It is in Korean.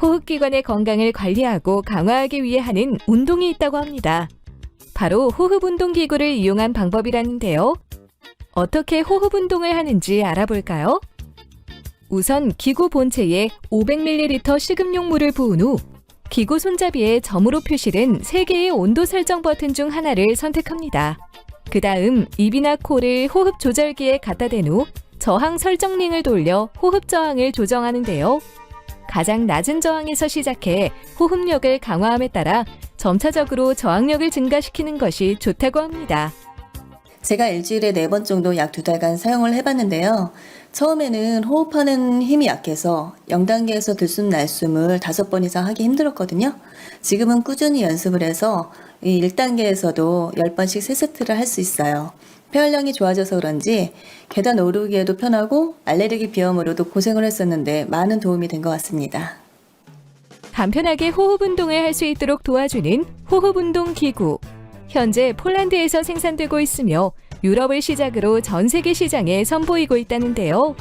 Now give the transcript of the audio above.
호흡기관의 건강을 관리하고 강화하기 위해 하는 운동이 있다고 합니다. 바로 호흡 운동 기구를 이용한 방법이라는데요. 어떻게 호흡 운동을 하는지 알아볼까요? 우선 기구 본체에 500ml 식음용 물을 부은 후 기구 손잡이에 점으로 표시된 3개의 온도 설정 버튼 중 하나를 선택합니다. 그 다음 입이나 코를 호흡 조절기에 갖다 댄 후 저항 설정 링을 돌려 호흡 저항을 조정하는데요. 가장 낮은 저항에서 시작해 호흡력을 강화함에 따라 점차적으로 저항력을 증가시키는 것이 좋다고 합니다. 제가 일주일에 네 번 정도 약 두 달간 사용을 해봤는데요. 처음에는 호흡하는 힘이 약해서 0단계에서 들숨 날숨을 다섯 번 이상 하기 힘들었거든요. 지금은 꾸준히 연습을 해서 이 1단계에서도 10번씩 3세트를 할 수 있어요. 폐활량이 좋아져서 그런지 계단 오르기에도 편하고 알레르기 비염으로도 고생을 했었는데 많은 도움이 된 것 같습니다. 간편하게 호흡 운동을 할 수 있도록 도와주는 호흡 운동 기구. 현재 폴란드에서 생산되고 있으며 유럽을 시작으로 전 세계 시장에 선보이고 있다는데요.